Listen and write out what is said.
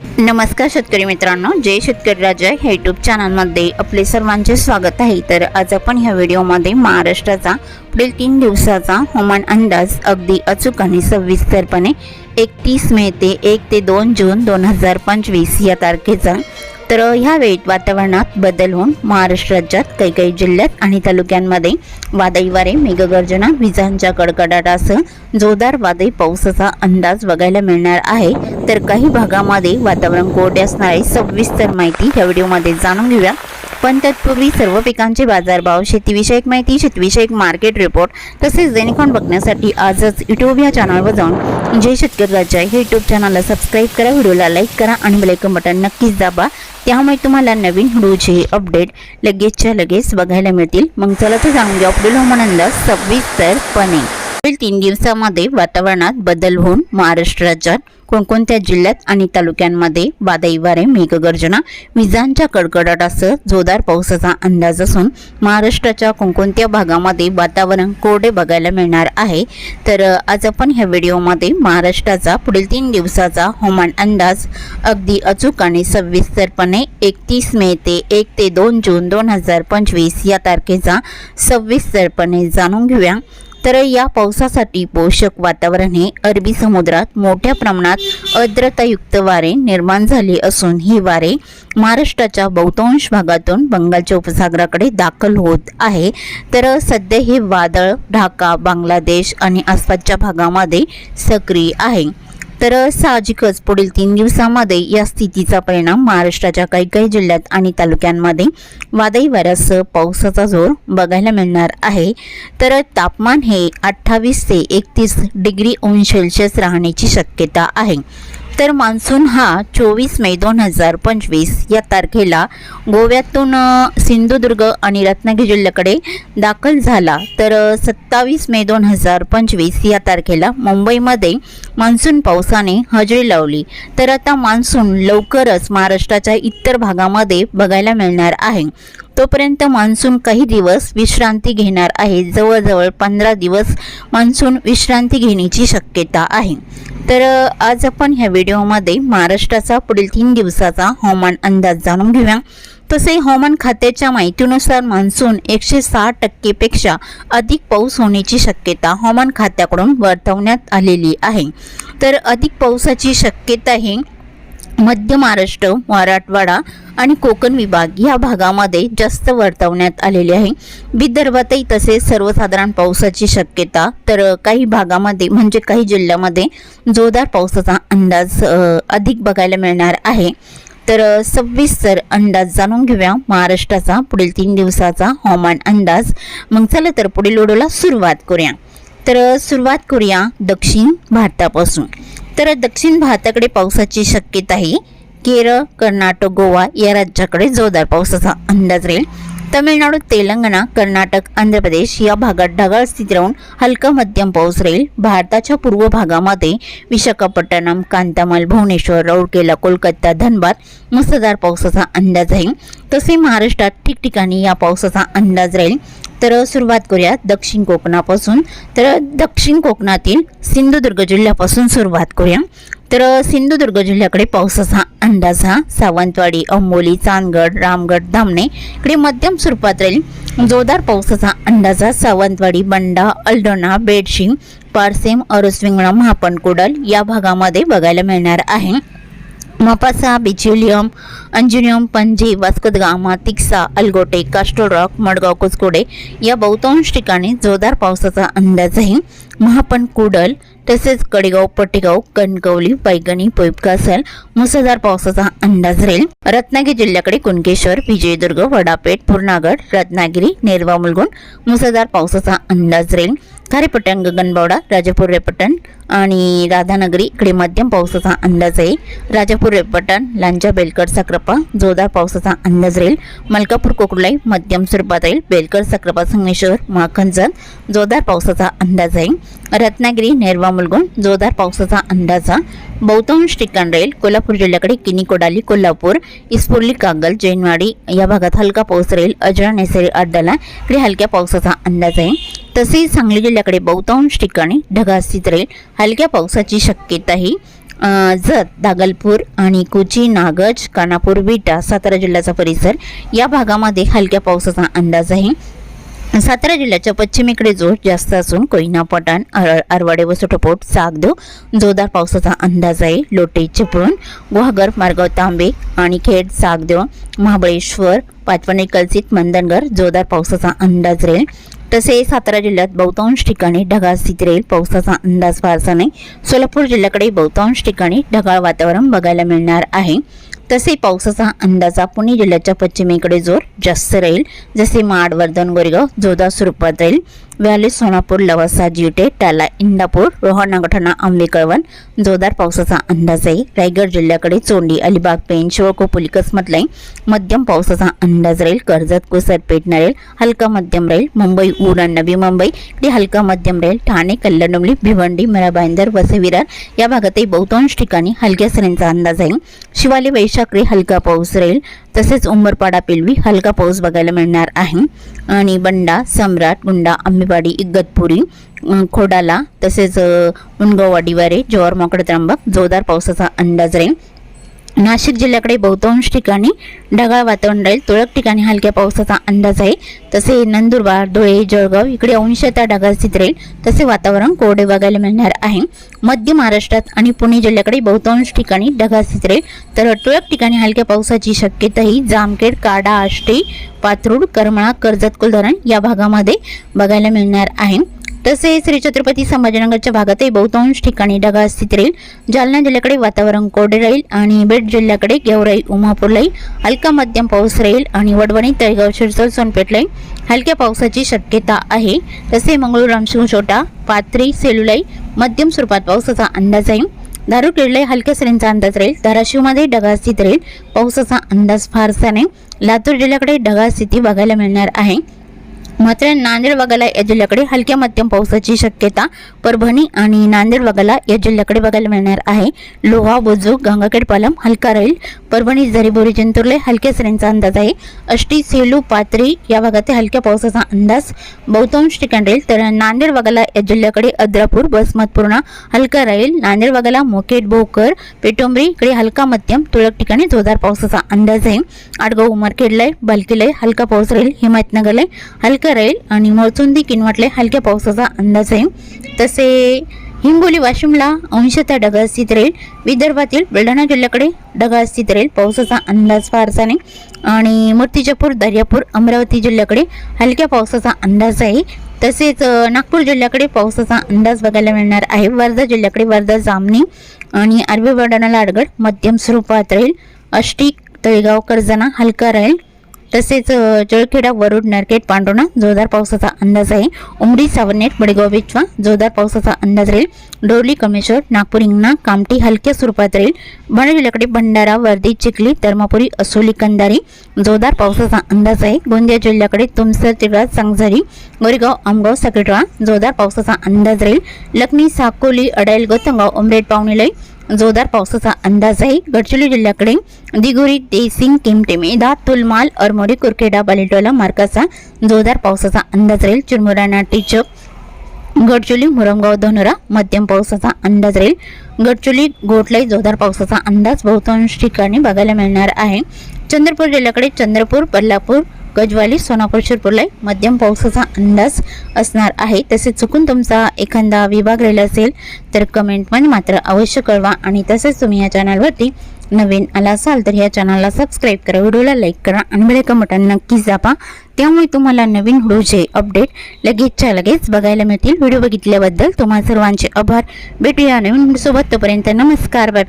नमस्कार शेतकरी मित्रांनो जय शेतकरी राजा ह्या यूट्यूब चॅनलमध्ये आपले सर्वांचे स्वागत आहे. तर आज आपण ह्या व्हिडिओमध्ये महाराष्ट्राचा पुढील तीन दिवसाचा हवामान अंदाज अगदी अचूक आणि सविस्तरपणे एकतीस मे ते एक ते दोन जून दोन हजार पंचवीस या तारखेचा तर ह्या वातावरणात बदल होऊन महाराष्ट्र राज्यात काही काही जिल्ह्यात आणि तालुक्यांमध्ये वादळी वारे मेघगर्जना विजांच्या कडकडाटासह जोरदार वादळी पावसाचा अंदाज बघायला मिळणार आहे. तर काही भागामध्ये वातावरण कोरडे असणारे सविस्तर माहिती ह्या व्हिडिओमध्ये जाणून घेऊया. पण तत्पूर्वी सर्व पिकांचे बाजारभाव शेतीविषयक माहिती शेतीविषयक मार्केट रिपोर्ट तसेच जेणेकरून बघण्यासाठी आजच युट्यूब या चॅनलवर जाऊन जय शेतकरी राज्य हे युट्यूब चॅनलला सबस्क्राईब करा व्हिडिओला लाईक करा आणि बेलायकन बटन नक्कीच दाबा. त्यामुळे तुम्हाला नवीन व्हिडिओचे अपडेट लगेचच्या लगेच बघायला मिळतील. मग चला तर जाणून घेऊ. पुढील हवामान अंदाज सविस्तरपणे पुढील तीन दिवसामध्ये वातावरणात बदल होऊन महाराष्ट्र राज्यात कोणकोणत्या जिल्ह्यात आणि तालुक्यांमध्ये वादळी वारे मेघगर्जना विजांच्या कडकडाटासह जोरदार पावसाचा अंदाज असून महाराष्ट्राच्या कोणकोणत्या भागामध्ये वातावरण कोरडे बघायला मिळणार आहे तर आज आपण ह्या व्हिडिओमध्ये महाराष्ट्राचा पुढील तीन दिवसाचा हवामान अंदाज अगदी अचूक आणि सविस्तरपणे एकतीस मे ते एक ते दोन जून दोन हजार पंचवीस या तारखेचा सविस्तरपणे जाणून घेऊया. तर या पावसासाठी पोषक वातावरण हे अरबी समुद्रात मोठ्या प्रमाणात आर्द्रतायुक्त वारे निर्माण झाले असून ही वारे महाराष्ट्राच्या बहुतांश भागातून बंगालच्या उपसागराकडे दाखल होत आहे. तर सध्या हे वादळ ढाका बांगलादेश आणि आसपासच्या भागामध्ये सक्रिय आहे. तर साहजिकच पुढील तीन दिवसामध्ये या स्थितीचा परिणाम महाराष्ट्राच्या काही काही जिल्ह्यात आणि तालुक्यांमध्ये वादळी वाऱ्यासह पावसाचा जोर बघायला मिळणार आहे. तर तापमान हे अठ्ठावीस ते एकतीस डिग्री अंश सेल्सिअस राहण्याची शक्यता आहे. तर मान्सून हा चोवीस मे दोन हजार पंचवीस या तारखेला गोव्यातून सिंधुदुर्ग आणि रत्नागिरी जिल्ह्याकडे दाखल झाला. तर सत्तावीस मे दोन हजार पंचवीस या तारखेला मुंबईमध्ये मान्सून पावसाने हजेरी लावली. तर आता मान्सून लवकरच महाराष्ट्राच्या इतर भागामध्ये बघायला मिळणार आहे. तोपर्यंत मान्सून काही दिवस विश्रांती घेणार आहे. जवळजवळ पंधरा दिवस मान्सून विश्रांती घेण्याची शक्यता आहे. तर आज आपण ह्या व्हिडिओमध्ये महाराष्ट्राचा पुढील तीन दिवसाचा हवामान अंदाज जाणून घेऊया. तसे हवामान खात्याच्या माहितीनुसार मान्सून एकशे सहा टक्केपेक्षा अधिक पाऊस होण्याची शक्यता हवामान खात्याकडून वर्तवण्यात आलेली आहे. तर अधिक पावसाची शक्यता ही मध्य महाराष्ट्र मराठवाडा आणि कोकण विभाग या भागामध्ये जास्त वर्तवण्यात आलेली आहे. विदर्भातही तसेच सर्वसाधारण पावसाची शक्यता तर काही भागामध्ये म्हणजे काही जिल्ह्यामध्ये जोरदार पावसाचा अंदाज अधिक बघायला मिळणार आहे. तर सविस्तर अंदाज जाणून घेऊया महाराष्ट्राचा पुढील तीन दिवसाचा हवामान अंदाज. मग चला तर पुढील ओढोला सुरुवात करूया. तर सुरुवात करूया दक्षिण भारतापासून. तर दक्षिण भारताकडे पावसाची शक्यता आहे केरळ कर्नाटक गोवा या राज्याकडे जोरदार पावसाचा अंदाज राहील. तमिळनाडू तेलंगणा कर्नाटक आंध्र प्रदेश या भागात ढगाळ स्थिती राहून हलका मध्यम पाऊस राहील. भारताच्या पूर्व भागामध्ये विशाखापट्टणम कांतामाल भुवनेश्वर राऊरकेला कोलकाता धनबाद मुसळधार पावसाचा अंदाज आहे तसे महाराष्ट्रात ठिकठिकाणी या पावसाचा अंदाज राहील. तर सुरुवात करूया दक्षिण कोकणापासून. तर दक्षिण कोकणातील सिंधुदुर्ग जिल्ह्यापासून सुरुवात करूया. तर सिंधुदुर्ग जिल्ह्याकडे पावसाचा अंदाज हा सावंतवाडी अंबोली चांदगड रामगड धामणे इकडे मध्यम स्वरूपात राहील. जोरदार पावसाचा अंदाज हा सावंतवाडी बंडा अल्डोना बेडशिंग पारसेम अरसविंगणा महापणकोडल या भागामध्ये बघायला मिळणार आहे. मपासा बिचुलियम अंजुनियम पणजी वास्को तिक्सा अलगोटे कास्टोल रॉक मडगाव कुचकोडे या बहुतांश ठिकाणी जोरदार पावसाचा अंदाज आहे. महापण कुडल तसेच कडेगाव पटेगाव कणकवली पैगणी पैपकासल मुसळधार पावसाचा अंदाज राहील. रत्नागिरी जिल्ह्याकडे कुणकेश्वर विजयदुर्ग वडापेठ पूर्णागड रत्नागिरी नेरवा मुलगुण मुसळधार पावसाचा अंदाज राहील. खारेपट्टण गगनबावडा राजापूर रेपटन आणि राधानगरी इकडे मध्यम पावसाचा अंदाज आहे राजापूर रेपटन लांजा बेलकर साक्रपा जोरदार पावसाचा अंदाज राहील मलकापूर कोकुलाई मध्यम स्वरूपात राहील बेलकर साक्रपा संगमेश्वर माखनजल जोरदार पावसाचा अंदाज आहे रत्नागिरी नेरवा मुलगुण जोरदार पावसाचा अंदाज बहुतांश ठिकाण राहील कोल्हापूर जिल्ह्याकडे किनी कोडाली कोल्हापूर इस्फुर्ली कागल जैनवाडी या भागात हलका पाऊस राहील अजरा नेसरी अड्डाला इकडे हलक्या पावसाचा अंदाज आहे तसेच सांगली जिल्ह्याकडे बहुतांश ठिकाणी ढगाळ राहील. हलक्या पावसाची शक्यताही. जत दागलपूर आणि कुची नागज कानापूर विटा सातारा जिल्ह्याचा परिसर या भागामध्ये हलक्या पावसाचा अंदाज आहे. सातारा जिल्ह्याच्या पश्चिमेकडे जोर जास्त असून कोयना पठाण अर आरवाडे व सुटपोट सागदेव जोरदार पावसाचा अंदाज आहे. लोटे चिपळूण गुहागर मार्गाव तांबे आणि खेड सागदेव महाबळेश्वर पाचवणे कलसित मंदनगर जोरदार पावसाचा अंदाज राहील. तसेच सातारा जिल्ह्यात बहुतांश ठिकाणी ढगाळ स्थित राहील. पावसाचा अंदाज फारसा नाही. सोलापूर जिल्ह्याकडे बहुतांश ठिकाणी ढगाळ वातावरण बघायला मिळणार आहे. तसे पावसाचा अंदाजा पुणे जिल्ह्याच्या पश्चिमेकडे जोर जास्त राहील. जसे माड वर्धन गोरेगाव जोरदार स्वरूपात राहील. व्याली सोनापूर लवासा जिवटे टाला इंदापूर रोहा नागठाणा आंबे कळवण जोरदार पावसाचा अंदाज आहे रायगड जिल्ह्याकडे चोंडी अलिबाग पेन शिवको पुलिकसमधलाय मध्यम पावसाचा अंदाज राहील. कर्जत कुसर पेटणार राहील हलका मध्यम राहील. मुंबई उरण नवी मुंबई इकडे हलका मध्यम राहील. ठाणे कल्याणडोंबली भिवंडी मराबाईंदर वसविरार या भागातही बहुतांश ठिकाणी हलक्या सरींचा अंदाज आहे शिवाली वैशाखरे हलका पाऊस राहील. तसेच उंबरपाडा पिलवी हलका पाऊस बघायला मिळणार आहे. आणि बंडा सम्राट गुंडा आंबेवाडी इगतपुरी खोडाला तसेच उनगाव मुनगाव वाडीवारे जवार मोकड त्र्यंबक जोरदार पावसाचा अंदाज राहील. नाशिक जिल्ह्याकडे बहुतांश ठिकाणी ढगाळ वातावरण राहील. तुरळक ठिकाणी हलक्या पावसाचा अंदाज आहे. तसे नंदुरबार धुळे जळगाव इकडे अंशतः ढगाळ स्थिती राहील. तसे वातावरण कोरडे बघायला मिळणार आहे. मध्य महाराष्ट्रात आणि पुणे जिल्ह्याकडे बहुतांश ठिकाणी ढगाळ स्थिती राहील. तर तुरळक ठिकाणी हलक्या पावसाची शक्यताही जामखेड काडा आष्टी पाथरूड करमळा कर्जत कुलधरण या भागामध्ये बघायला मिळणार आहे. तसेच श्री छत्रपती संभाजीनगरच्या भागातही बहुतांश ठिकाणी ढगाळ स्थिती राहील. जालना जिल्ह्याकडे वातावरण कोरडे राहील आणि बीड जिल्ह्याकडे गेवराई उमापूरलाही हलका मध्यम पाऊस राहील आणि वडवणी तळेगाव शिरसोल सोनपेठलाही हलक्या पावसाची शक्यता आहे. तसे मंगळूर रामशिव छोटा पात्री सेलुलाई मध्यम स्वरूपात पावसाचा अंदाज आहे. दारू किडले हलक्या सरींचा अंदाज राहील. धाराशिवमध्ये ढगाळ स्थिती राहील. पावसाचा अंदाज फारसा नाही. लातूर जिल्ह्याकडे ढगाळ स्थिती बघायला मिळणार आहे. मात्र नांदेड वगळा या जिल्ह्याकडे हलक्या मध्यम पावसाची शक्यता परभणी आणि नांदेड वगळा या जिल्ह्याकडे बघायला मिळणार आहे. लोहा बुजुर्ग गंगाखेड पालम हलका राहील परभणी जरीबोरी जंतुर्ले हलक्या सरींचा अंदाज आहे. अष्टी सेलू पात्री या भागातील हलक्या पावसाचा अंदाज. बहुतांश ठिकाण राहील तर नांदेड वगळा या जिल्ह्याकडे अद्रापूर बसमतपूर्णा हलका राहील नांदेड वगळा मोकेट भोकर पेटोंबरी इकडे हलका मध्यम तुरळक ठिकाणी जोरदार पावसाचा अंदाज आहे. आडगाव उमरखेडलाय बलकीलाय हलका पाऊस राहील हिमायतनगरलाय हलका राहील आणि मळचुंदी किनवटले हलक्या पावसाचा अंदाज आहे. तसे हिंगोली वाशिमला अंशतः ढगाळ स्थित राहील. विदर्भातील बुलढाणा जिल्ह्याकडे ढगाळ स्थित राहील. पावसाचा अंदाज फारसा नाही. आणि मूर्तिजापूर दर्यापूर अमरावती जिल्ह्याकडे हलक्या पावसाचा अंदाज आहे. तसेच नागपूर जिल्ह्याकडे पावसाचा अंदाज बघायला मिळणार आहे. वर्धा जिल्ह्याकडे वर्धा जामणी आणि अरबी बुलढाणा लाडगड मध्यम स्वरूपात राहील. अष्टी तळेगाव कर्जना हलका राहील. तसेच जळखेडा वरुड नरकेट पांडोणा जोरदार पावसाचा अंदाज आहे. उमरी सावनेट बडगाव बिचवा जोरदार पावसाचा अंदाज राहील. डोरली कमेश्वर नागपूर हिंगणा कामठी हलक्या स्वरूपात राहील. बुलढाणा जिल्ह्याकडे भंडारा वर्धी चिखली धर्मापुरी असोली कंदारी जोरदार पावसाचा अंदाज आहे. गोंदिया जिल्ह्याकडे तुमसर तिवरा सांगझरी गोरेगाव आमगाव सकेटळा जोरदार पावसाचा अंदाज राहील. लखनी साकोली अडाईल गोतंगाव उमरेड पावणेलई जोरदार पावसाचा अंदाज आहे. गडचिरोली जिल्ह्याकडे दिगोरी देसिंग किमटेमेदा तुलमाल अरमोरी कुरखेडा बालेटोला मार्काचा जोरदार पावसाचा अंदाज राहील. चिरमुरा टीचक गडचोली मुरमगाव धनोरा मध्यम पावसाचा अंदाज राहील. गडचोली गोटलाई जोरदार पावसाचा अंदाज बहुतांश ठिकाणी बघायला मिळणार आहे. चंद्रपूर जिल्ह्याकडे चंद्रपूर बल्लापूर गजवाली सोनापूर शिरपूरला मध्यम पावसाचा अंदाज असणार आहे. तसेच चुकून तुमचा एखादा विभाग राहिला असेल तर कमेंटमध्ये मात्र अवश्य कळवा. आणि तसेच तुम्ही या चॅनलवरती नवीन आला असाल तर ह्या चॅनलला सबस्क्राईब करा. व्हिडिओला लाईक करा आणि बेल बटन नक्कीच दाबा. त्यामुळे तुम्हाला नवीन व्हिडिओचे अपडेट लगेचच्या लगेच बघायला मिळतील. व्हिडिओ बघितल्याबद्दल तुम्हा सर्वांचे आभार. भेटूया नवीन व्हिडिओसोबत. तोपर्यंत नमस्कार. बाय